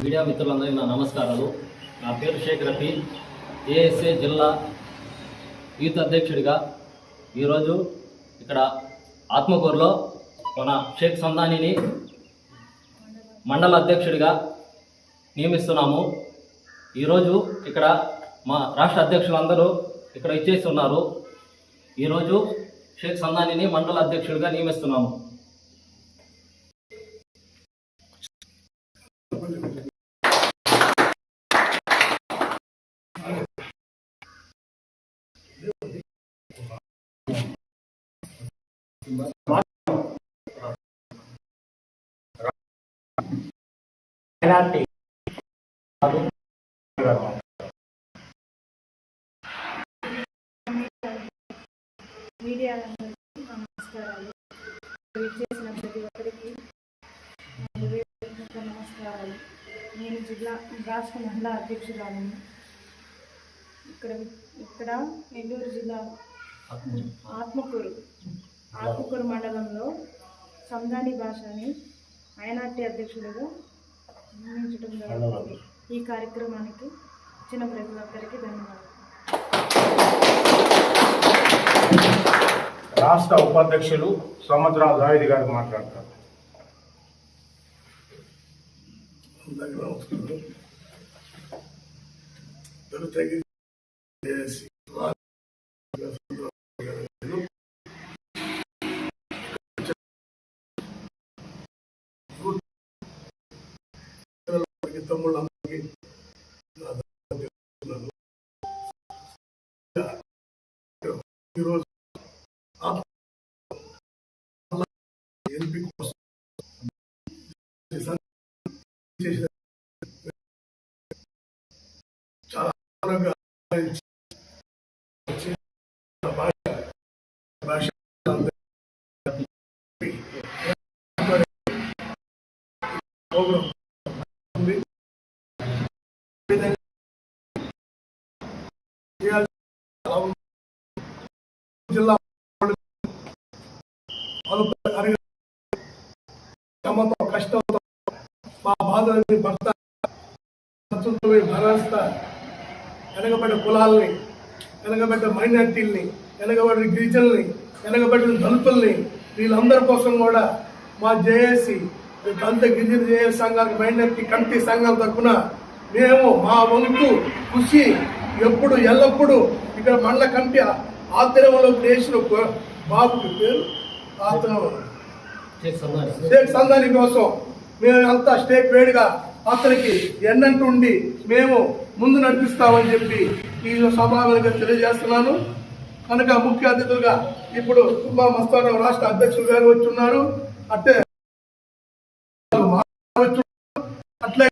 Media మిత్రులందరికీ నా నమస్కారాలు. నా పేరు షేక్ రఫీ ఏఎస్ఏ జిల్లా యూత్ అధ్యక్షుడిగా ఈరోజు ఇక్కడ ఆత్మకూరులో మన షేక్ సందానిని మండల అధ్యక్షుడిగా నియమిస్తున్నాము. ఈరోజు ఇక్కడ మా రాష్ట్ర అధ్యక్షులందరూ ఇక్కడ ఇచ్చేసి ఉన్నారు ఈరోజు షేక్ సందానిని మండల అధ్యక్షుడిగా నియమిస్తున్నాము. ఎలాంటి మీడియా నమస్కారాలు చేసిన ప్రతి ఒక్కరికి నమస్కారాలు నేను జిల్లా రాష్ట్ర మహిళా అధ్యక్షురాలను ఇక్కడ ఇక్కడ నెల్లూరు జిల్లా ఆత్మకూరు. ఆత్మకూరు మండలంలో సందాని భాషని మైనార్టీ అధ్యక్షుడిగా జరుగుతుంది ఈ కార్యక్రమానికి వచ్చిన ప్రతి ఒక్కరికి ధన్యవాదాలు. రాష్ట్ర ఉపాధ్యక్షులు సముద్రాల జావేది గారు మాట్లాడతారు. అందరికీ నమస్కారం. దళితగిరి జేఏసీ తమ్ముళ్ళందరికీ ఈరోజు ఆత్మ ఎంపీ కోసం చాలా భాష భాష ప్రోగ్రాం ఉంది. ఈ విధంగా చేయాలి. చాలా ఉంది. జిల్లా శ్రమతో కష్టంతో మా బాధలని భర్త ఖర్చులతో వెనకబడ్డ కులాలని వెనకబడ్డ మైనార్టీల్ని వెనకబడిన గిరిజనుల్ని వెనకబడిన దళితుల్ని వీళ్ళందరి కోసం కూడా మా జేఏసీ దళిత గిరిజన జేఏ సంఘాలకు మైనార్టీ కమిటీ సంఘాల తరఫున మేము మా వంతు కృషి ఎప్పుడు ఎల్లప్పుడూ ఇక్కడ మండల కమిటీ ఆధ్వర్యంలో చేసిన బాబుకి పేరు స్టేట్ సంఘాని కోసం మేమంతా స్టేట్ వేడిగా అతనికి ఎన్నంటుండి మేము ముందు నడిపిస్తామని చెప్పి ఈ సభాగా తెలియజేస్తున్నాను. కనుక ముఖ్య అతిథులుగా ఇప్పుడు తుమ్మా మస్తారావు రాష్ట్ర అధ్యక్షులు గారు వచ్చి ఉన్నారు. అట్టే వచ్చి- అట్లే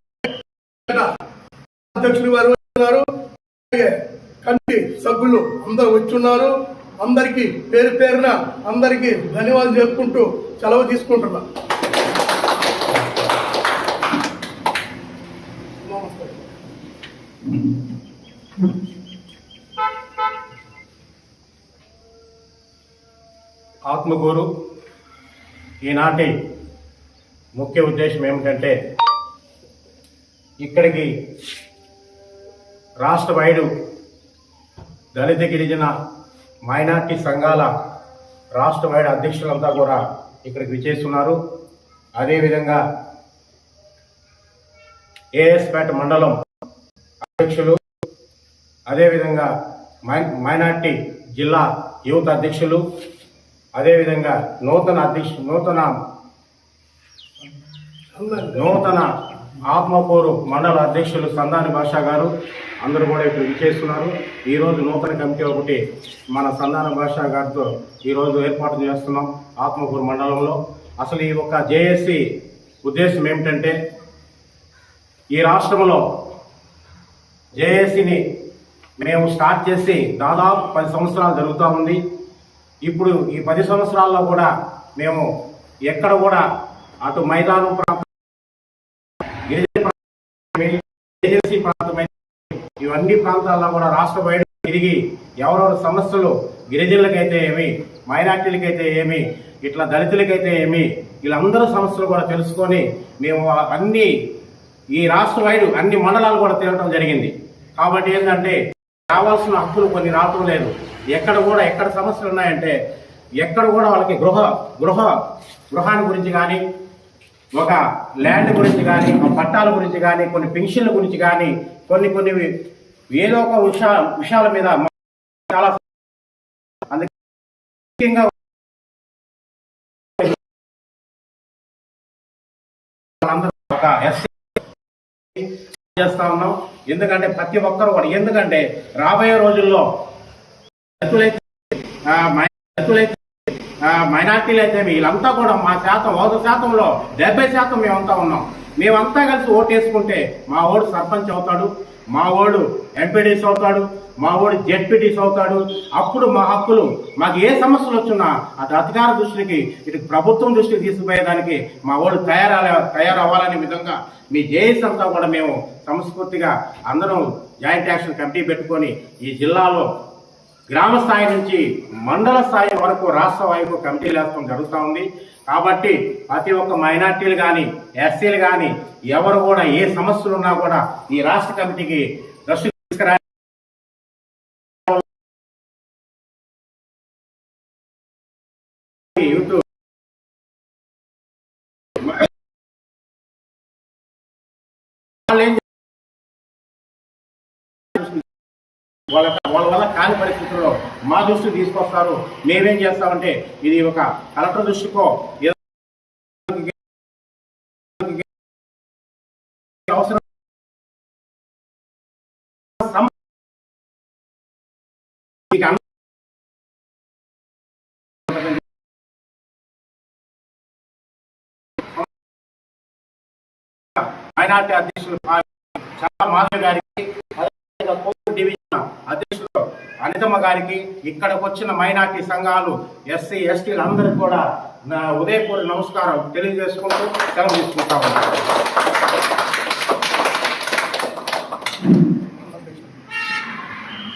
అధ్యక్షులు గారు ఉన్నారు అలాగే కమిటీ సభ్యులు అందరూ వచ్చున్నారు. అందరికీ పేరు పేరున అందరికీ ధన్యవాదాలు చెప్పుకుంటూ సెలవు తీసుకుంటున్నా. ఆత్మగూరు. ఈనాటి ముఖ్య ఉద్దేశం ఏమిటంటే ఇక్కడికి రాష్ట్ర వైడు దళిత గిరిజన మైనార్టీ సంఘాల రాష్ట్ర వైడ్ అధ్యక్షులంతా కూడా ఇక్కడికి విచేస్తున్నారు అదేవిధంగా ఏఎస్పేట మండలం అధ్యక్షులు అదేవిధంగా మై మైనార్టీ జిల్లా యువత అధ్యక్షులు అదేవిధంగా నూతన అధ్యక్ష నూతన నూతన ఆత్మకూరు మండల అధ్యక్షులు సందాని భాషా గారు అందరూ కూడా ఇప్పుడు విచ్చేస్తున్నారు. ఈరోజు నూతన కమిటీ ఒకటి మన సందాన భాషా గారితో ఈరోజు ఏర్పాటు చేస్తున్నాం ఆత్మకూరు మండలంలో. అసలు ఈ యొక్క జేఏసీ ఉద్దేశం ఏమిటంటే ఈ రాష్ట్రంలో జేఏసీని మేము స్టార్ట్ చేసి దాదాపు పది సంవత్సరాలు జరుగుతూ ఉంది. ఇప్పుడు ఈ పది సంవత్సరాల్లో కూడా మేము ఎక్కడ కూడా అటు మైదానం ఏజెన్సీ ప్రాంతమే ఇవన్నీ ప్రాంతాల్లో కూడా రాష్ట్ర బయట తిరిగి ఎవరెవరి సమస్యలు గిరిజనులకైతే ఏమి మైనార్టీలకైతే ఏమి ఇట్లా దళితులకైతే ఏమి వీళ్ళందరూ సమస్యలు కూడా తెలుసుకొని మేము అన్ని ఈ రాష్ట్ర వైడు అన్ని మండలాలు కూడా తిరగడం జరిగింది. కాబట్టి ఏంటంటే రావాల్సిన హక్కులు కొన్ని రావటం లేదు. ఎక్కడ కూడా ఎక్కడ సమస్యలు ఉన్నాయంటే ఎక్కడ కూడా వాళ్ళకి గృహ గృహ గృహాన్ని గురించి కానీ ఒక ల్యాండ్ గురించి కానీ పట్టాల గురించి కానీ కొన్ని పెన్షన్ల గురించి కానీ కొన్ని కొన్ని ఏదో ఒక విషయా విషయాల మీద చాలా అందుకే ముఖ్యంగా ఒక ఎస్సీ చేస్తా ఉన్నాం. ఎందుకంటే ప్రతి ఒక్కరు కూడా ఎందుకంటే రాబోయే రోజుల్లో దళితులైతే మైనార్టీలు అయితే వీళ్ళంతా కూడా మా శాతం వంద శాతంలో డెబ్బై శాతం మేమంతా ఉన్నాం. మేమంతా కలిసి ఓటు వేసుకుంటే మా ఓడు సర్పంచ్ అవుతాడు మా ఓడు ఎంపీడీస్ అవుతాడు మా ఓడు జెడ్పీడీస్ అవుతాడు. అప్పుడు మా హక్కులు మాకు ఏ సమస్యలు వచ్చినా అటు అధికార దృష్టికి ఇటు ప్రభుత్వం దృష్టికి తీసుకుపోయేదానికి మా ఓడు తయార తయారవ్వాలనే విధంగా మీ జేఎస్ అంతా కూడా మేము సంస్ఫూర్తిగా అందరం జాయింట్ యాక్షన్ కమిటీ పెట్టుకొని ఈ జిల్లాలో గ్రామ స్థాయి నుంచి మండల స్థాయి వరకు రాష్ట్ర వైపు కమిటీలు వేస్తాం జరుగుతూ ఉంది. కాబట్టి ప్రతి ఒక్క మైనార్టీలు కానీ ఎస్సీలు కానీ ఎవరు కూడా ఏ సమస్యలు ఉన్నా కూడా ఈ రాష్ట్ర కమిటీకి దృష్టి తీసుకురా యూత్ వాళ్ళ వాళ్ళ వల్ల కాని పరిస్థితుల్లో మా దృష్టికి తీసుకొస్తారు. మేమేం చేస్తామంటే ఇది ఒక కలెక్టర్ దృష్టికో అవసరం మైనార్టీ అధ్యక్షులు చాలా మాధవ్ గారికి అధ్యక్షుడు అనితమ్మ గారికి ఇక్కడికి వచ్చిన మైనార్టీ సంఘాలు ఎస్సీ ఎస్టీలందరికీ కూడా నా నమస్కారం తెలియజేసుకుంటూ సెలవు తీసుకుంటాము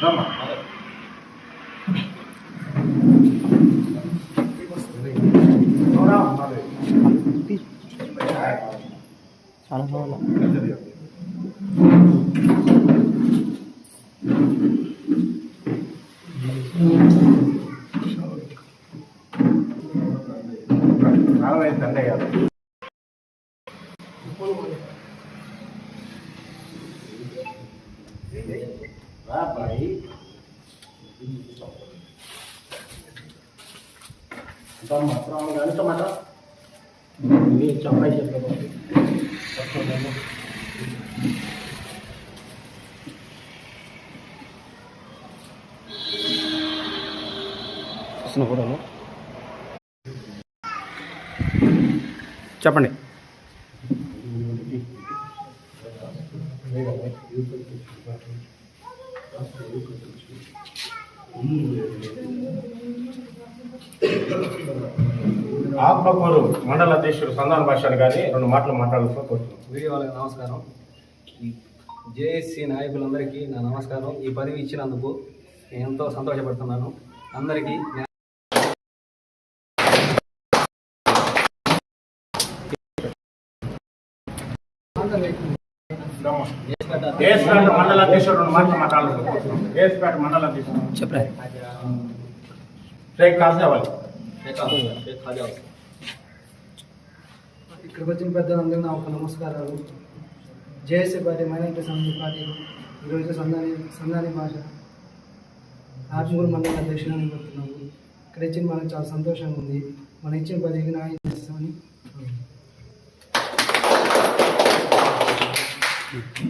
రమ్మా. అవునా? రా బాయ్ మాత్రం గణిత మాట ఇది చెప్పండి ఆత్మకూరు మండల అధ్యక్షుడు సంధాన భాషను గారి రెండు మాటలు మాట్లాడాల్సిన కోరుతున్నాను వీడియో వాళ్ళకి నమస్కారం. ఈ జేఏసీ నాయకులందరికీ నా నమస్కారం. ఈ పదవి ఇచ్చినందుకు నేను ఎంతో సంతోషపడుతున్నాను. అందరికీ నేను ఏసుపేట మండల అధ్యక్షుడు రెండు మాటలు మాట్లాడాల్సిన కోరుతున్నాను ఏసుపేట మండల అధ్యక్షుడు. చెప్పలే కాసేవాలి ఇక్కడికి వచ్చిన పెద్దలందరూ నా ఒక నమస్కారాలు. జేఎస్సీ పార్టీ మైనార్టీ సమితి పార్టీ ఈరోజు సంధాని సంధాని భాష. ఆత్మూరు మండల అధ్యక్షుడు అనుకుంటున్నాము ఇక్కడ ఇచ్చిన మనకు చాలా సంతోషంగా ఉంది. మనం ఇచ్చిన పదవికి న్యాయం చేస్తామని.